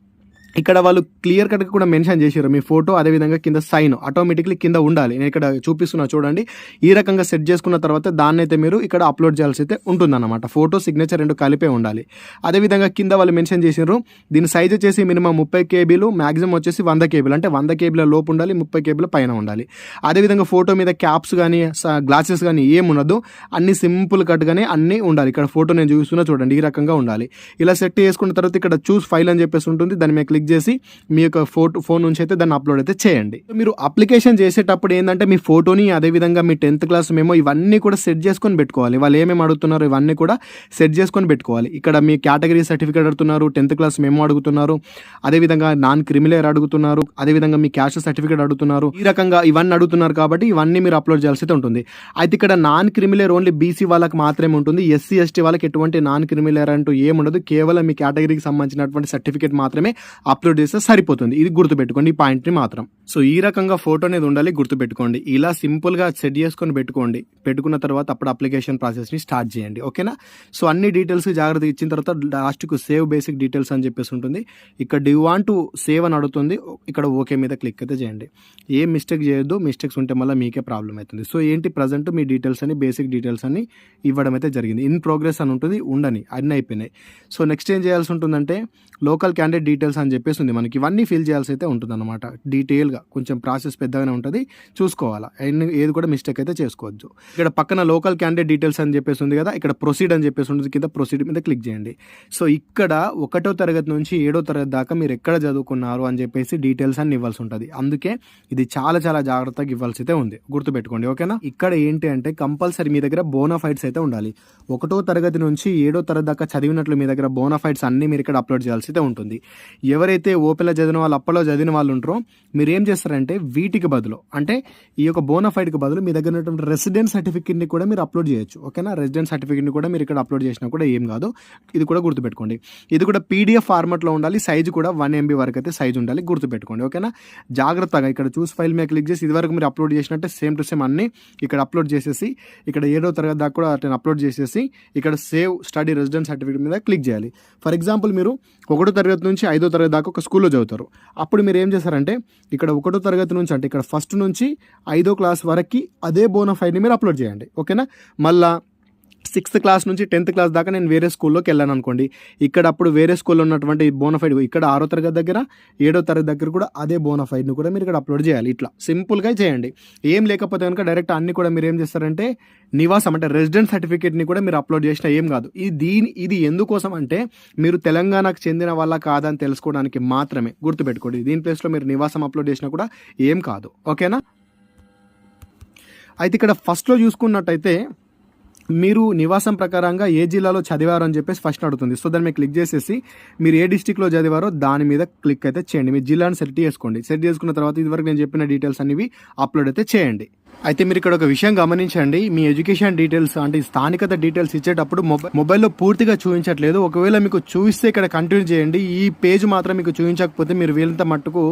ఇక్కడ వాళ్ళు క్లియర్ కట్గా కూడా మెన్షన్ చేశారు. మీ ఫోటో అదేవిధంగా కింద సైన్ ఆటోమేటిక్లీ కింద ఉండాలి. నేను ఇక్కడ చూపిస్తున్నా చూడండి. ఈ రకంగా సెట్ చేసుకున్న తర్వాత దాన్ని అయితే మీరు ఇక్కడ అప్లోడ్ చేయాల్సి అయితే ఉంటుందన్నమాట. ఫోటో సిగ్నేచర్ రెండు కలిపే ఉండాలి. అదేవిధంగా కింద వాళ్ళు మెన్షన్ చేశారు దీని సైజ్ వచ్చేసి మినిమం ముప్పై కేబీలు మాక్సిమం వచ్చేసి వంద కేబీలు. అంటే వంద కేబీల లోపు ఉండాలి ముప్పై కేబీల పైన ఉండాలి. అదేవిధంగా ఫోటో మీద క్యాప్స్ కానీ గ్లాసెస్ కానీ ఏం ఉండదు. అన్ని సింపుల్ కట్గానే అన్నీ ఉండాలి. ఇక్కడ ఫోటో నేను చూస్తున్నా చూడండి. ఈ రకంగా ఉండాలి. ఇలా సెట్ చేసుకున్న తర్వాత ఇక్కడ చూస్ ఫైల్ అని చెప్పేసి ఉంటుంది. దాని మీద క్లిక్ చేసి మీ యొక్క ఫోటో ఫోన్ నుంచి అయితే దాన్ని అప్లోడ్ అయితే చేయండి. మీరు అప్లికేషన్ చేసేటప్పుడు ఏంటంటే మీ ఫోటోని అదేవిధంగా మీ టెన్త్ క్లాస్ మేము ఇవన్నీ కూడా సెట్ చేసుకొని పెట్టుకోవాలి. వాళ్ళు ఏమేమి అడుగుతున్నారు ఇవన్నీ కూడా సెట్ చేసుకొని పెట్టుకోవాలి. ఇక్కడ మీ కేటగిరీ సర్టిఫికేట్ అడుగుతున్నారు టెన్త్ క్లాస్ మేము అడుగుతున్నారు అదేవిధంగా నాన్ క్రిమిలేర్ అడుగుతున్నారు అదేవిధంగా మీ క్యాష్ సర్టిఫికేట్ అడుగుతున్నారు ఈ రకంగా ఇవన్నీ అడుగుతున్నారు కాబట్టి ఇవన్నీ మీరు అప్లోడ్ చేయాల్సి ఉంటుంది. అయితే ఇక్కడ నాన్ క్రిమిలేర్ ఓన్లీ బీసీ వాళ్ళకి మాత్రమే ఉంటుంది. ఎస్సీ ఎస్టీ వాళ్ళకి ఎటువంటి నాన్ క్రిమిలేర్ అంటూ ఏముండదు. కేవలం మీ కేటగిరీకి సంబంధించినటువంటి సర్టిఫికేట్ మాత్రమే అప్లోడ్ చేస్తే సరిపోతుంది. ఇది గుర్తుపెట్టుకోండి ఈ పాయింట్ని మాత్రం. సో ఈ రకంగా ఫోటో అనేది ఉండాలి గుర్తుపెట్టుకోండి. ఇలా సింపుల్గా సెట్ చేసుకొని పెట్టుకోండి. పెట్టుకున్న తర్వాత అప్పుడు అప్లికేషన్ ప్రాసెస్ని స్టార్ట్ చేయండి. ఓకేనా? సో అన్ని డీటెయిల్స్ జాగ్రత్త ఇచ్చిన తర్వాత లాస్ట్కు సేవ్ బేసిక్ డీటెయిల్స్ అని చెప్పేసి ఉంటుంది. ఇక్కడ డూ వాంట్ టు సేవ్ అని అడుగుతుంది. ఇక్కడ ఓకే మీద క్లిక్ అయితే చేయండి. ఏ మిస్టేక్ చేయొద్దు. మిస్టేక్స్ ఉంటే మళ్ళీ మీకే ప్రాబ్లం అవుతుంది. సో ఏంటి ప్రజెంట్ మీ డీటెయిల్స్ అని బేసిక్ డీటెయిల్స్ అని ఇవ్వడం అయితే జరిగింది. ఇన్ ప్రోగ్రెస్ అని ఉంటుంది ఉండని అన్నీ అయిపోయినాయి. సో నెక్స్ట్ ఏం చేయాల్సి ఉంటుందంటే లోకల్ క్యాండిడేట్ డీటెయిల్స్ అని చెప్పేసి ఉంది మనకి ఇవన్నీ ఫిల్ చేయాల్సి అయితే ఉంటుంది అనమాట డీటెయిల్గా కొంచెం ప్రాసెస్ పెద్దగానే ఉంటుంది. చూసుకోవాలా. అండ్ ఏది కూడా మిస్టేక్ అయితే చేసుకోవచ్చు ఇక్కడ పక్కన లోకల్ క్యాండిడేట్ డీటెయిల్స్ అని చెప్పేసి ఉంది కదా ఇక్కడ ప్రొసీడ్ అని చెప్పేసి ఉంటుంది కింద ప్రొసీడ్ మీద క్లిక్ చేయండి. సో ఇక్కడ ఒకటో తరగతి నుంచి ఏడో తరగతి దాకా మీరు ఎక్కడ చదువుకున్నారు అని చెప్పేసి డీటెయిల్స్ అన్ని ఇవ్వాల్సి ఉంటుంది. అందుకే ఇది చాలా చాలా జాగ్రత్తగా ఇవ్వాల్సి అయితే ఉంది. గుర్తుపెట్టుకోండి ఓకేనా? ఇక్కడ ఏంటి అంటే కంపల్సరీ మీ దగ్గర బోనాఫైడ్స్ అయితే ఉండాలి. ఒకటో తరగతి నుంచి ఏడో తరగతి దాకా చదివినట్లు మీ దగ్గర బోనాఫైడ్స్ అన్ని మీరు ఇక్కడ అప్లోడ్ చేయాల్సి అయితే ఉంటుంది ఎవరైతే ఓపెన్లో చదివిన వాళ్ళు అప్పలో చదివిన వాళ్ళు ఉంటారో మీరు ఏం చేస్తారంటే వీటికి బదులు అంటే ఈ యొక్క బోనఫైడ్కి బదులు మీ దగ్గర ఉన్నటువంటి రెసిడెంట్ సర్టిఫికేట్ని కూడా మీరు అప్లోడ్ చేయొచ్చు. ఓకేనా? రెసిడెంట్ సర్టిఫికేట్ని కూడా మీరు ఇక్కడ అప్లోడ్ చేసినా కూడా ఏం కాదు. ఇది కూడా గుర్తుపెట్టుకోండి. ఇది కూడా పీడిఎఫ్ ఫార్మాట్లో ఉండాలి. సైజు కూడా వన్ ఎంబీ వరకు అయితే సైజు ఉండాలి. గుర్తుపెట్టుకోండి. ఓకేనా? జాగ్రత్తగా ఇక్కడ చూసి ఫైల్ మీద క్లిక్ చేసి ఇదివరకు మీరు అప్లోడ్ చేసినట్టే సేమ్ టు సేమ్ అన్ని ఇక్కడ అప్లోడ్ చేసేసి ఇక్కడ ఏడో తరగతి దాకా కూడా అట్లా అప్లోడ్ చేసేసి ఇక్కడ సేవ్ స్టడీ రెసిడెంట్ సర్టిఫికేట్ మీద క్లిక్ చేయాలి. ఫర్ ఎగ్జాంపుల్ మీరు ఒకటో తరగతి నుంచి ఐదో తరగతి దాకా ఒక స్కూల్లో చదువుతారు. అప్పుడు మీరు ఏం చేస్తారంటే ఇక్కడ ఒకటో తరగతి నుంచి అంటే ఇక్కడ ఫస్ట్ నుంచి ఐదో క్లాస్ వరకు అదే బోనఫైడ్ని మీరు అప్లోడ్ చేయండి. ఓకేనా? మళ్ళా సిక్స్త్ క్లాస్ నుంచి టెన్త్ క్లాస్ దాకా నేను వేరే స్కూల్లోకి వెళ్ళాను అనుకోండి. ఇక్కడ అప్పుడు వేరే స్కూల్లో ఉన్నటువంటి బోనఫైడ్ ఇక్కడ ఆరో తరగతి దగ్గర ఏడో తరగతి దగ్గర కూడా అదే బోనఫైడ్ని కూడా మీరు ఇక్కడ అప్లోడ్ చేయాలి. ఇట్లా సింపుల్గా చేయండి. ఏం లేకపోతే కనుక డైరెక్ట్ అన్ని కూడా మీరు ఏం చేస్తారంటే నివాసం అంటే రెసిడెంట్ సర్టిఫికేట్ని కూడా మీరు అప్లోడ్ చేసినా ఏం కాదు. ఇది దీని ఇది ఎందుకోసం అంటే మీరు తెలంగాణకు చెందిన వాళ్ళ కాదని తెలుసుకోవడానికి మాత్రమే గుర్తుపెట్టుకోండి. దీని ప్లేస్లో మీరు నివాసం అప్లోడ్ చేసినా కూడా ఏం కాదు. ఓకేనా? అయితే ఇక్కడ ఫస్ట్లో చూసుకున్నట్టయితే మీరు నివాసం ప్రకారంగా ఏ జిల్లాలో చదివారు అని చెప్పేసి ఫస్ట్ అడుగుతుంది. సో దాన్ని మీరు క్లిక్ చేసేసి మీరు ఏ డిస్టిక్లో చదివారో దాని మీద క్లిక్ అయితే చేయండి. మీ జిల్లాను సెట్ చేసుకోండి. సెట్ చేసుకున్న తర్వాత ఇదివరకు నేను చెప్పిన డీటెయిల్స్ అనేవి అప్లోడ్ అయితే చేయండి. అయితే మీరు ఇక్కడ ఒక విషయం గమనించండి. మీ ఎడ్యుకేషన్ డీటెయిల్స్ అంటే స్థానికత డీటెయిల్స్ ఇచ్చేటప్పుడు మొబైల్ మొబైల్లో పూర్తిగా చూపించట్లేదు ఒకవేళ మీకు చూపిస్తే ఇక్కడ కంటిన్యూ చేయండి. ఈ పేజ్ మాత్రం మీకు చూపించకపోతే మీరు వీలంత మట్టుకు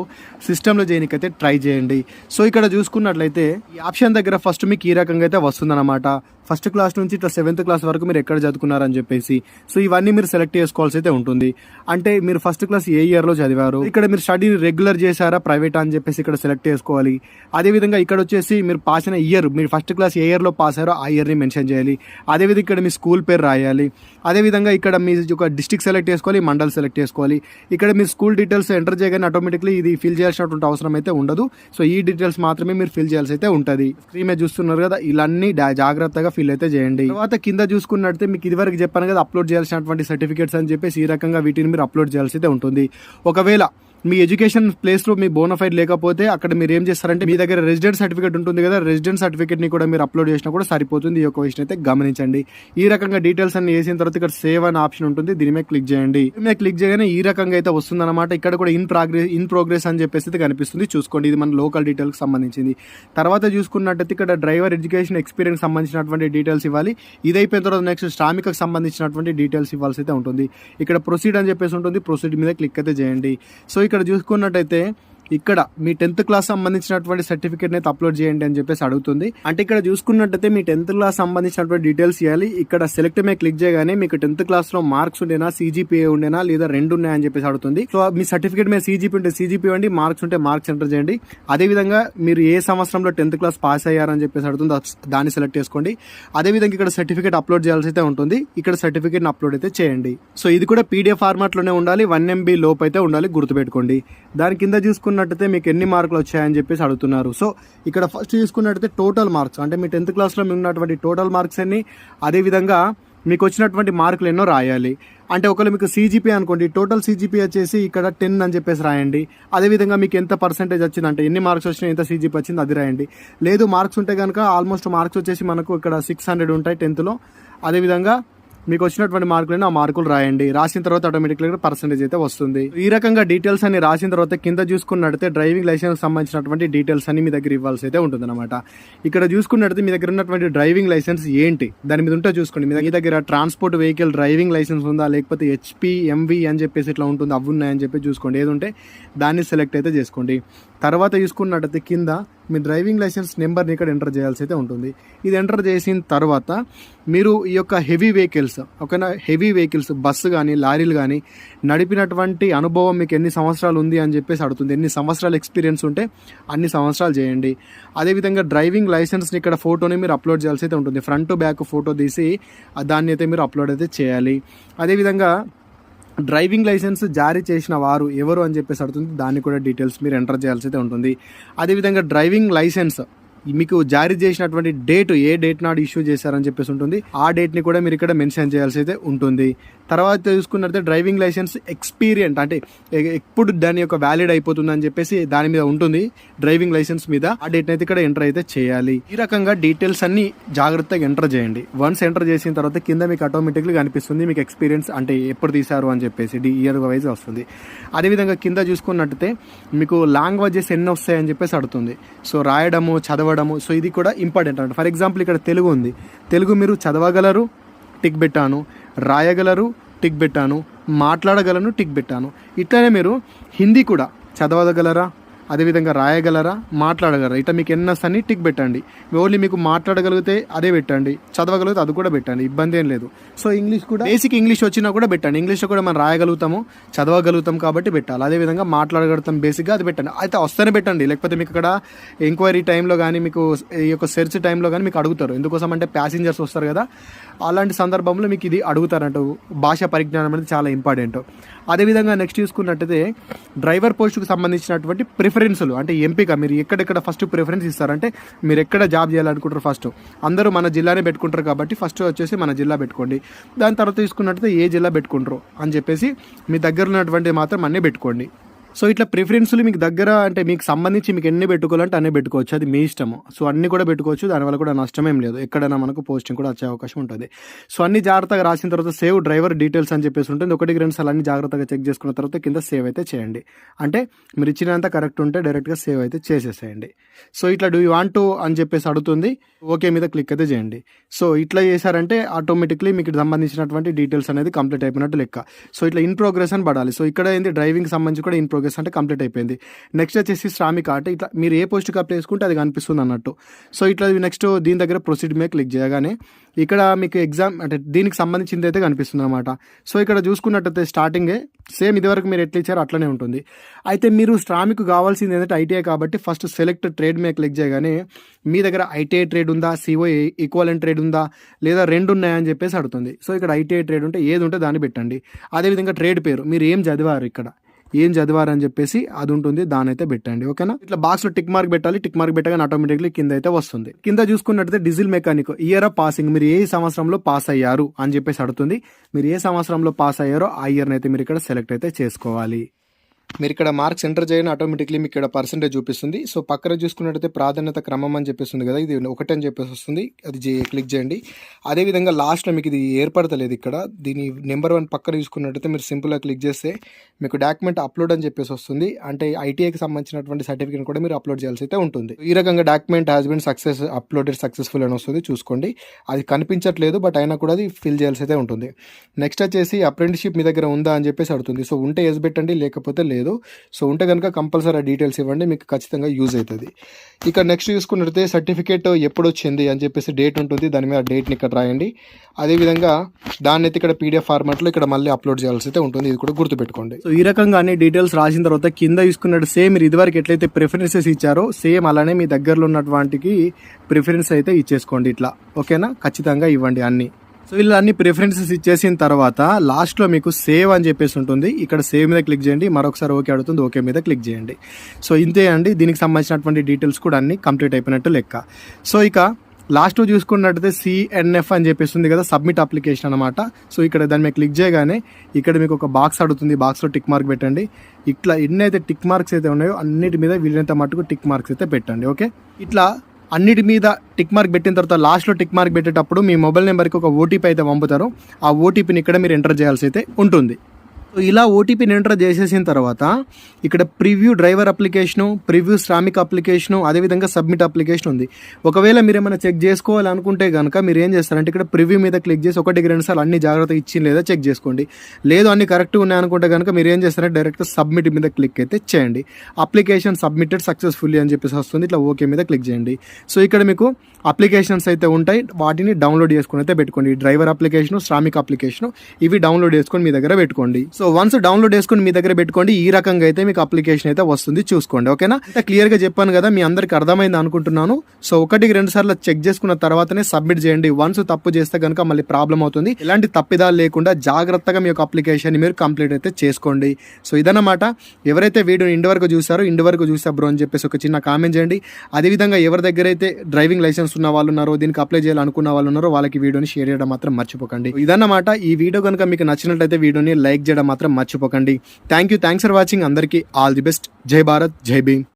సిస్టంలో చేయనికైతే ట్రై చేయండి. సో ఇక్కడ చూసుకున్నట్లయితే ఈ ఆప్షన్ దగ్గర ఫస్ట్ మీకు ఈ రకంగా అయితే వస్తుందన్నమాట. ఫస్ట్ క్లాస్ నుంచి ఇట్లా సెవెంత్ క్లాస్ వరకు మీరు ఎక్కడ చదువుకున్నారని చెప్పేసి. సో ఇవన్నీ మీరు సెలెక్ట్ చేసుకోవాల్సి అయితే ఉంటుంది. అంటే మీరు ఫస్ట్ క్లాస్ ఏ ఇయర్లో చదివారు? ఇక్కడ మీరు స్టడీని రెగ్యులర్ చేశారా? ప్రైవేట్ అని చెప్పేసి ఇక్కడ సెలెక్ట్ చేసుకోవాలి. అదేవిధంగా ఇక్కడ వచ్చేసి మీరు పాస్ అయిన ఇయర్ మీరు ఫస్ట్ క్లాస్ ఏ ఇయర్లో పాస్ అయ్యారో ఆ ఇయర్ని మెన్షన్ చేయాలి. అదేవిధంగా ఇక్కడ మీ స్కూల్ పేరు రాయాలి. అదేవిధంగా ఇక్కడ మీ ఒక డిస్టిక్ సెలెక్ట్ చేసుకోవాలి మండల్ సెలెక్ట్ చేసుకోవాలి. ఇక్కడ మీరు స్కూల్ డీటెయిల్స్ ఎంటర్ చేయగానే ఆటోమేటిక్లీ ఇది ఫిల్ చేయాల్సినటువంటి అవసరం అయితే ఉండదు. సో ఈ డీటెయిల్స్ మాత్రమే మీరు ఫిల్ చేయాల్సి అయితే ఉంటుంది. స్క్రీన్ మీద చూస్తున్నారు కదా ఇలాన్ని జాగ్రత్తగా ఫిల్ అయితే చేయండి. తర్వాత కింద చూసుకున్నట్టే మీకు ఇదివరకు చెప్పాను కదా అప్లోడ్ చేయాల్సినటువంటి సర్టిఫికేట్స్ అని చెప్పేసి ఈ రకంగా వీటిని మీరు అప్లోడ్ చేయాల్సి అయితే ఉంటుంది. ఒకవేళ మీ ఎడ్యుకేషన్ ప్లేస్లో మీ బోనఫైడ్ లేకపోతే అక్కడ మీరు ఏం చేస్తారంటే మీ దగ్గర రెసిడెంట్ సర్టిఫికేట్ ఉంటుంది కదా రెసిడెంట్ సర్టిఫికేట్ని కూడా మీరు అప్లోడ్ చేసినా కూడా సరిపోతుంది. ఈ యొక్క విషయం అయితే గమనించండి. ఈ రకంగా డీటెయిల్స్ అన్ని వేసిన తర్వాత ఇక్కడ సేవ్ అనే ఆప్షన్ ఉంటుంది. దీని మీద క్లిక్ చేయండి. దీని మీద క్లిక్ చేయగానే ఈ రకంగా అయితే వస్తుందన్నమాట. ఇక్కడ కూడా ఇన్ ప్రోగ్రెస్ ఇన్ ప్రోగ్రెస్ అని చెప్పేసి అయితే కనిపిస్తుంది. చూసుకోండి ఇది మన లోకల్ డీటెయిల్కి సంబంధించింది. తర్వాత చూసుకున్నట్టయితే ఇక్కడ డ్రైవర్ ఎడ్యుకేషన్ ఎక్స్పీరియన్స్ సంబంధించినటువంటి డీటెయిల్స్ ఇవ్వాలి. ఇది అయిపోయిన తర్వాత నెక్స్ట్ శ్రామికకు సంబంధించినటువంటి డీటెయిల్స్ ఇవ్వాల్సి అయితే ఉంటుంది. ఇక్కడ ప్రొసీడ్ అని చెప్పేసి ఉంటుంది. ప్రొసీడ్ మీద క్లిక్ అయితే చేయండి. సో ఇక్కడ ఇక్కడ చూసుకున్నట్టయితే ఇక్కడ మీ టెన్త్ క్లాస్ సంబంధించినటువంటి సర్టిఫికేట్ అయితే అప్లోడ్ చేయండి అని చెప్పేసి అడుగుతుంది. అంటే ఇక్కడ చూసుకున్నట్టయితే మీ టెన్త్ క్లాస్ సంబంధించినటువంటి డీటెయిల్స్ ఇవ్వాలి. ఇక్కడ సెలెక్ట్ మీద క్లిక్ చేయగానే మీకు టెన్త్ క్లాస్లో మార్క్స్ ఉండేనా సీజీపీఏ ఉండేనా లేదా రెండు ఉన్నాయని చెప్పేసి అడుగుతుంది. సో మీ సర్టిఫికేట్ మీద సీజీపీ ఉంటే సీజీపీ ఇవ్వండి మార్క్స్ ఉంటే మార్క్స్ ఎంటర్ చేయండి. అదేవిధంగా మీరు ఏ సంవత్సరంలో టెన్త్ క్లాస్ పాస్ అయ్యారని చెప్పేసి అడుగుతుంది. దాన్ని సెలెక్ట్ చేసుకోండి. అదేవిధంగా ఇక్కడ సర్టిఫికేట్ అప్లోడ్ చేయాల్సి అయితే ఉంటుంది. ఇక్కడ సర్టిఫికేట్ అప్లోడ్ అయితే చేయండి. సో ఇది కూడా పీడిఎఫ్ ఫార్మాట్లోనే ఉండాలి. వన్ ఎంబీ లోపు అయితే ఉండాలి గుర్తుపెట్టుకోండి. దాని కింద చూసుకున్న తీసుకున్నట్టయితే మీకు ఎన్ని మార్కులు వచ్చాయని చెప్పేసి అడుగుతున్నారు. సో ఇక్కడ ఫస్ట్ తీసుకున్నట్టయితే టోటల్ మార్క్స్ అంటే మీ టెన్త్ క్లాస్లో మీకు ఉన్నటువంటి టోటల్ మార్క్స్ అన్ని అదేవిధంగా మీకు వచ్చినటువంటి మార్కులు ఎన్నో రాయాలి. అంటే ఒకవేళ మీకు సీజీపీ అనుకోండి టోటల్ సీజీపీ వచ్చేసి ఇక్కడ టెన్ అని చెప్పేసి రాయండి. అదేవిధంగా మీకు ఎంత పర్సెంటేజ్ వచ్చింది? అంటే ఎన్ని మార్క్స్ వచ్చినాయి ఎంత సీజీపీ వచ్చింది అది రాయండి. లేదు మార్క్స్ ఉంటే కనుక ఆల్మోస్ట్ మార్క్స్ వచ్చేసి మనకు ఇక్కడ సిక్స్ హండ్రెడ్ ఉంటాయి టెన్త్లో అదేవిధంగా మీకు వచ్చినటువంటి మార్కులను ఆ మార్కులు రాయండి. రాసిన తర్వాత ఆటోమేటిక్గా పర్సంటేజ్ అయితే వస్తుంది. ఈ రకంగా డీటెయిల్స్ అని రాసిన తర్వాత కింద చూసుకున్నట్టయితే డ్రైవింగ్ లైసెన్స్ సంబంధించినటువంటి డీటెయిల్స్ అని మీ దగ్గర ఇవ్వాల్సి అయితే ఉంటుందన్నమాట. ఇక్కడ చూసుకున్నట్టయితే మీ దగ్గర ఉన్నటువంటి డ్రైవింగ్ లైసెన్స్ ఏంటి? దాని మీద ఉంటే చూసుకోండి. మీ దగ్గర- మీ దగ్గర ట్రాన్స్పోర్ట్ వెహికల్ డ్రైవింగ్ లైసెన్స్ ఉందా లేకపోతే హెచ్పి ఎంవి అని చెప్పేసి ఇట్లా ఉంటుంది అవి ఉన్నాయని చెప్పి చూసుకోండి. ఏది ఉంటే దాన్ని సెలెక్ట్ అయితే చేసుకోండి. తర్వాత చూసుకున్నట్టయితే కింద మీ డ్రైవింగ్ లైసెన్స్ నెంబర్ని ఇక్కడ ఎంటర్ చేయాల్సి అయితే ఉంటుంది. ఇది ఎంటర్ చేసిన తర్వాత మీరు ఈ యొక్క హెవీ వెహికల్స్ ఓకేనా? హెవీ వెహికల్స్ బస్సు కానీ లారీలు కానీ నడిపినటువంటి అనుభవం మీకు ఎన్ని సంవత్సరాలు ఉంది అని చెప్పేసి అడుగుతుంది. ఎన్ని సంవత్సరాల ఎక్స్పీరియన్స్ ఉంటే అన్ని సంవత్సరాలు చేయండి. అదేవిధంగా డ్రైవింగ్ లైసెన్స్ని ఇక్కడ ఫోటోని మీరు అప్లోడ్ చేయాల్సి అయితే ఉంటుంది. ఫ్రంట్ బ్యాక్ ఫోటో తీసి దాన్ని అయితే మీరు అప్లోడ్ అయితే చేయాలి. అదేవిధంగా డ్రైవింగ్ లైసెన్స్ జారీ చేసిన వారు ఎవరు అని చెప్పేసి అడుగుతుంది. దాన్ని కూడా డీటెయిల్స్ మీరు ఎంటర్ చేయాల్సి అయితే ఉంటుంది. అదేవిధంగా డ్రైవింగ్ లైసెన్స్ మీకు జారీ చేసినటువంటి డేట్ ఏ డేట్ నాడు ఇష్యూ చేశారని చెప్పేసి ఉంటుంది. ఆ డేట్ని కూడా మీరు ఇక్కడ మెన్షన్ చేయాల్సి అయితే ఉంటుంది. తర్వాత చూసుకున్నట్లయితే డ్రైవింగ్ లైసెన్స్ ఎక్స్పీరియంట్ అంటే ఎప్పుడు దాని యొక్క వ్యాలిడ్ అయిపోతుంది అని చెప్పేసి దాని మీద ఉంటుంది. డ్రైవింగ్ లైసెన్స్ మీద ఆ డేట్ని అయితే ఇక్కడ ఎంటర్ అయితే చేయాలి. ఈ రకంగా డీటెయిల్స్ అన్ని జాగ్రత్తగా ఎంటర్ చేయండి. వన్స్ ఎంటర్ చేసిన తర్వాత కింద మీకు ఆటోమేటిక్గా కనిపిస్తుంది మీకు ఎక్స్పీరియన్స్ అంటే ఎప్పుడు తీశారు అని చెప్పేసి డి ఇయర్ వైజ్ వస్తుంది. అదేవిధంగా కింద చూసుకున్నట్టయితే మీకు లాంగ్వేజెస్ ఎన్ని వస్తాయని చెప్పేసి అడుగుతుంది. సో రాయడము చదవడము. సో ఇది కూడా ఇంపార్టెంట్ అనమాట ఫర్ ఎగ్జాంపుల్ ఇక్కడ తెలుగు ఉంది. తెలుగు మీరు చదవగలరు టిక్ పెట్టాను. రాయగలరు టిక్ పెట్టాను. మాట్లాడగలను టిక్ పెట్టాను. ఇట్లనే మీరు హిందీ కూడా చదవగలరా? అదేవిధంగా రాయగలరా? మాట్లాడగలరా? ఇట్లా మీకు ఎన్ని వస్తాయని టిక్ పెట్టండి. ఓన్లీ మీకు మాట్లాడగలిగితే అదే పెట్టండి. చదవగలిగితే అది కూడా పెట్టండి. ఇబ్బంది ఏం లేదు. సో ఇంగ్లీష్ కూడా బేసిక్ ఇంగ్లీష్ వచ్చినా కూడా పెట్టండి. ఇంగ్లీష్లో కూడా మనం రాయగలుగుతాము చదవగలుగుతాం కాబట్టి పెట్టాలి. అదేవిధంగా మాట్లాడగలుగుతాం బేసిక్గా అది పెట్టండి. అయితే వస్తేనే పెట్టండి. లేకపోతే మీకు ఇక్కడ ఎంక్వైరీ టైంలో కానీ మీకు ఈ యొక్క సెర్చ్ టైంలో కానీ మీకు అడుగుతారు. ఎందుకోసం అంటే ప్యాసింజర్స్ వస్తారు కదా. అలాంటి సందర్భంలో మీకు ఇది అడుగుతారంట భాష పరిజ్ఞానం అనేది చాలా ఇంపార్టెంట్. అదేవిధంగా నెక్స్ట్ చూసుకున్నట్టయితే డ్రైవర్ పోస్ట్కి సంబంధించినటువంటి ప్రిఫరెన్సులు అంటే ఎంపిక మీరు ఎక్కడెక్కడ ఫస్ట్ ప్రిఫరెన్స్ ఇస్తారంటే మీరు ఎక్కడ జాబ్ చేయాలనుకుంటారు ఫస్ట్ అందరూ మన జిల్లానే పెట్టుకుంటారు కాబట్టి ఫస్ట్ వచ్చేసి మన జిల్లా పెట్టుకోండి. దాని తర్వాత తీసుకున్నట్టయితే ఏ జిల్లా పెట్టుకుంటారు అని చెప్పేసి మీ దగ్గర ఉన్నటువంటి మాత్రం అన్నీ పెట్టుకోండి. సో ఇట్లా ప్రిఫరెన్స్లు మీకు దగ్గర అంటే మీకు సంబంధించి మీకు ఎన్ని పెట్టుకోవాలంటే అన్నీ పెట్టుకోవచ్చు. అది మీ ఇష్టము. సో అన్ని కూడా పెట్టుకోవచ్చు. దానివల్ల కూడా నష్టమేం లేదు. ఎక్కడైనా మనకు పోస్టింగ్ కూడా వచ్చే అవకాశం ఉంటుంది. సో అన్ని జాగ్రత్తగా రాసిన తర్వాత సేవ్ డ్రైవర్ డీటెయిల్స్ అని చెప్పేసి ఉంటుంది. ఒకటికి రెండు సార్లు అన్ని జాగ్రత్తగా చెక్ చేసుకున్న తర్వాత కింద సేవ్ అయితే చేయండి. అంటే మీరు ఇచ్చినంత కరెక్ట్ ఉంటే డైరెక్ట్గా సేవ్ అయితే చేసేసేయండి. సో ఇట్లా డూ యూ వాంట్ టు అని చెప్పేసి అడుగుతుంది. ఓకే మీద క్లిక్ అయితే చేయండి. సో ఇట్లా చేశారంటే ఆటోమేటిక్లీ మీకు సంబంధించినటువంటి డీటెయిల్స్ అనేది కంప్లీట్ అయిపోయినట్టు లెక్క. సో ఇట్లా ఇన్ ప్రోగ్రెస్ అని పడాలి. సో ఇక్కడ ఏంది? డ్రైవింగ్ సంబంధించి కూడా ఇన్ ప్రోగ్రెస్ అంటే కంప్లీట్ అయిపోయింది. నెక్స్ట్ వచ్చేసి శ్రామిక అంటే ఇట్లా మీరు ఏ పోస్ట్కి అప్లై చేసుకుంటే అది కనిపిస్తుంది అన్నట్టు. సో ఇట్లా నెక్స్ట్ దీని దగ్గర ప్రొసీడ్ మీద క్లిక్ చేయగానే ఇక్కడ మీకు ఎగ్జామ్ అంటే దీనికి సంబంధించింది అయితే కనిపిస్తుంది అనమాట సో ఇక్కడ చూసుకున్నట్టయితే స్టార్టింగే సేమ్ ఇదివరకు మీరు ఎట్లా ఇచ్చారో అట్లనే ఉంటుంది. అయితే మీరు శ్రామికు కావాల్సింది ఏంటంటే ఐటీఐ కాబట్టి ఫస్ట్ సెలెక్ట్ ట్రేడ్ మీద క్లిక్ చేయగానే మీ దగ్గర ఐటీఐ ట్రేడ్ ఉందా సిఓ ఈక్వలెంట్ ట్రేడ్ ఉందా లేదా రెండు ఉన్నాయని చెప్పేసి అడుగుతుంది. సో ఇక్కడ ఐటీఐ ట్రేడ్ ఉంటే ఏది ఉంటే దాన్ని పెట్టండి. అదేవిధంగా ట్రేడ్ పేరు మీరు ఏం చదివారు ఇక్కడ? ఏం చదివారని చెప్పేసి అది ఉంటుంది దాని అయితే పెట్టండి ఓకేనా? ఇట్లా బాక్స్లో టిక్ మార్క్ పెట్టాలి టిక్ మార్క్ పెట్టగానే ఆటోమేటిక్లీ కింద అయితే వస్తుంది. కింద చూసుకున్నట్టయితే diesel mechanic year of passing మీరు ఏ సంవత్సరంలో పాస్ అయ్యారు అని చెప్పేసి అడుగుతుంది. మీరు ఏ సంవత్సరంలో పాస్ అయ్యారో ఆ ఇయర్ అయితే మీరు ఇక్కడ సెలెక్ట్ అయితే చేసుకోవాలి. మీరు ఇక్కడ మార్క్స్ ఎంటర్ చేయని ఆటోమేటిక్లీ మీకు ఇక్కడ పర్సెంటేజ్ చూపిస్తుంది. సో పక్కన చూసుకున్నట్టయితే ప్రాధాన్యత క్రమం అని చెప్పేస్తుంది కదా ఇది ఒకటి అని చెప్పేసి వస్తుంది. అది క్లిక్ చేయండి. అదేవిధంగా లాస్ట్లో మీకు ఇది ఏర్పడతలేదు ఇక్కడ. దీని నెంబర్ వన్ పక్కన చూసుకున్నట్టయితే మీరు సింపుల్గా క్లిక్ చేస్తే మీకు డాక్యుమెంట్ అప్లోడ్ అని చెప్పేసి వస్తుంది. అంటే ఐటీఐకి సంబంధించినటువంటి సర్టిఫికేట్ కూడా మీరు అప్లోడ్ చేయాల్సి అయితే ఉంటుంది. ఈ రకంగా document has been success uploaded successful అని వస్తుంది చూసుకోండి. అది కనిపించట్లేదు బట్ అయినా కూడా అది ఫిల్ చేయాల్సి అయితే ఉంటుంది. నెక్స్ట్ వచ్చేసి అప్రెంటిషిప్ మీ దగ్గర ఉందా అని చెప్పేసి అడుగుతుంది. సో ఉంటే ఎస్ పెట్టండి లేకపోతే లేదు. సో ఉంటే కనుక కంపల్సరీ డీటెయిల్స్ ఇవ్వండి మీకు ఖచ్చితంగా యూజ్ అవుతుంది. ఇక నెక్స్ట్ చూసుకున్నట్లయితే సర్టిఫికేట్ ఎప్పుడు వచ్చింది అని చెప్పేసి డేట్ ఉంటుంది దాని మీద డేట్ని ఇక్కడ రాయండి. అదేవిధంగా దాన్ని అయితే ఇక్కడ పీడిఎఫ్ ఫార్మాట్లో ఇక్కడ మళ్ళీ అప్లోడ్ చేయాల్సి అయితే ఉంటుంది ఇది కూడా గుర్తుపెట్టుకోండి. సో ఈ రకంగా అన్ని డీటెయిల్స్ రాసిన తర్వాత కింద చూసుకున్నట్టు సేమ్ మీరు ఇదివరకు ఎట్లయితే ప్రిఫరెన్సెస్ ఇచ్చారో సేమ్ అలానే మీ దగ్గరలో ఉన్నటువంటికి ప్రిఫరెన్స్ అయితే ఇచ్చేసుకోండి ఇట్లా. ఓకేనా? ఖచ్చితంగా ఇవ్వండి అన్ని. సో వీళ్ళు అన్ని ప్రిఫరెన్సెస్ ఇచ్చేసిన తర్వాత లాస్ట్లో మీకు సేవ్ అని చెప్పేసి ఉంటుంది. ఇక్కడ సేవ్ మీద క్లిక్ చేయండి. మరొకసారి ఓకే అడుగుతుంది. ఓకే మీద క్లిక్ చేయండి. సో ఇంతే అండి. దీనికి సంబంధించినటువంటి డీటెయిల్స్ కూడా అన్ని కంప్లీట్ అయిపోయినట్టు లెక్క. సో ఇక లాస్ట్ చూసుకున్నట్టయితే సిఎన్ఎఫ్ అని చెప్పేసి ఉంది కదా సబ్మిట్ అప్లికేషన్ అనమాట సో ఇక్కడ దాని మీద క్లిక్ చేయగానే ఇక్కడ మీకు ఒక బాక్స్ అడుగుతుంది. బాక్స్లో టిక్ మార్క్ పెట్టండి. ఇట్లా ఎన్ని అయితే టిక్ మార్క్స్ అయితే ఉన్నాయో అన్నిటి మీద వీలైనంత మటుకు టిక్ మార్క్స్ అయితే పెట్టండి. ఓకే ఇట్లా అన్నిటి మీద టిక్ మార్క్ పెట్టిన తర్వాత లాస్ట్లో టిక్ మార్క్ పెట్టేటప్పుడు మీ మొబైల్ నెంబర్కి ఒక ఓటీపీ అయితే పంపుతారు. ఆ ఓటీపీని ఇక్కడ మీరు ఎంటర్ చేయాల్సి అయితే ఉంటుంది. సో ఇలా ఓటీపీని ఎంటర్ చేసేసిన తర్వాత ఇక్కడ preview driver application preview Shramik application అదేవిధంగా సబ్మిట్ అప్లికేషన్ ఉంది. ఒకవేళ మీరు ఏమైనా చెక్ చేసుకోవాలనుకుంటే కనుక మీరు ఏం చేస్తారంటే ఇక్కడ ప్రివ్యూ మీద క్లిక్ చేసి ఒకటి రెండు సార్లు అన్ని జాగ్రత్త ఇచ్చి లేదా చెక్ చేసుకోండి. లేదు అన్ని కరెక్ట్గా ఉన్నాయనుకుంటే కనుక మీరు ఏం చేస్తారంటే డైరెక్ట్ సబ్మిట్ మీద క్లిక్ అయితే చేయండి. అప్లికేషన్ సబ్మిటెడ్ సక్సెస్ఫుల్లీ అని చెప్పేసి వస్తుంది. ఇట్లా ఓకే మీద క్లిక్ చేయండి. సో ఇక్కడ మీకు అప్లికేషన్స్ అయితే ఉంటాయి. వాటిని డౌన్లోడ్ చేసుకుని అయితే పెట్టుకోండి. డ్రైవర్ అప్లికేషను శ్రామిక్ అప్లికేషను ఇవి డౌన్లోడ్ చేసుకొని మీ దగ్గర పెట్టుకోండి. సో వన్స్ డౌన్లోడ్ చేసుకొని మీ దగ్గర పెట్టుకోండి ఈ రకంగా అయితే మీకు అప్లికేషన్ అయితే వస్తుంది. చూసుకోండి ఓకేనా అంటే క్లియర్గా చెప్పాను కదా మీ అందరికి అర్థమైంది అనుకుంటున్నాను. సో ఒకటికి రెండు సార్లు చెక్ చేసుకున్న తర్వాతనే సబ్మిట్ చేయండి. వన్స్ తప్పు చేస్తే కనుక మళ్ళీ ప్రాబ్లం అవుతుంది. ఎలాంటి తప్పిదాలు లేకుండా జాగ్రత్తగా మీ యొక్క అప్లికేషన్ మీరు కంప్లీట్ అయితే చేసుకోండి. సో ఇదన్నమాట. ఎవరైతే వీడియో ఇండి వరకు చూసారో ఇండి వరకు చూసా బ్రో అని చెప్పేసి ఒక చిన్న కామెంట్ చేయండి. అదేవిధంగా ఎవరి దగ్గర అయితే డ్రైవింగ్ లైసెన్స్ ఉన్న వాళ్ళు ఉన్నారో దీనికి అప్లై చేయాలనుకున్న వాళ్ళు ఉన్నారో వాళ్ళకి వీడియోని షేర్ చేయడం మాత్రం మర్చిపోకండి. ఇదన్నమాట. ఈ వీడియో కనుక మీకు నచ్చినట్లయితే వీడియోని లైక్ చేయడం మాత్రం మర్చిపోకండి. Thank you thanks for watching అందరికీ ఆల్ ది బెస్ట్. జై భారత్. జై భీమ్.